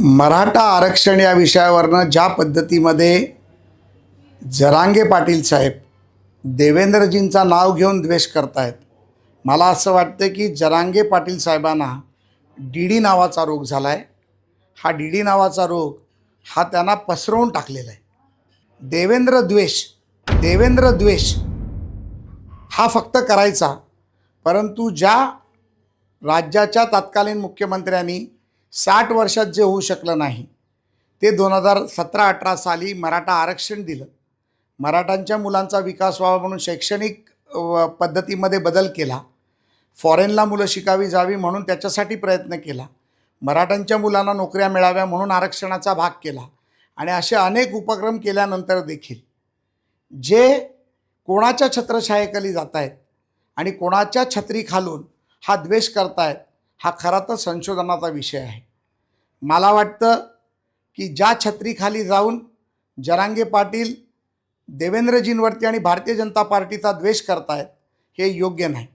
मराठा आरक्षण या विषयावरनं ज्या पद्धतीमध्ये जरांगे पाटील साहेब देवेंद्रजींचा नाव घेऊन द्वेष करतायत मला असं वाटतं की जरांगे पाटील साहेबांना डी डी नावाचा रोग झाला आहे हा डी डी नावाचा रोग हा त्यांना पसरवून टाकलेला आहे देवेंद्र द्वेष देवेंद्र द्वेष हा फक्त करायचा परंतु ज्या राज्याच्या तत्कालीन मुख्यमंत्र्यांनी साठ वर्षात जे होऊ शकलं नाही ते दोन हजार सतरा अठरा साली मराठा आरक्षण दिलं. मराठांच्या मुलांचा विकास व्हावा म्हणून शैक्षणिक पद्धतीमध्ये बदल केला. फॉरेनला मुलं शिकावी जावी म्हणून त्याच्यासाठी प्रयत्न केला. मराठ्यांच्या मुलांना नोकऱ्या मिळाव्या म्हणून आरक्षणाचा भाग केला. आणि असे अनेक उपक्रम केल्यानंतर देखील जे कोणाच्या छत्रछायेखाली जात आहेत आणि कोणाच्या छत्रीखालून हा द्वेष करतायत हा खरा तर संशोधनाचा विषय आहे. मला वाटतं की ज्या छत्रीखाली जाऊन जरांगे पाटील देवेंद्रजींवरती आणि भारतीय जनता पार्टीचा द्वेष करतायत हे योग्य नाही.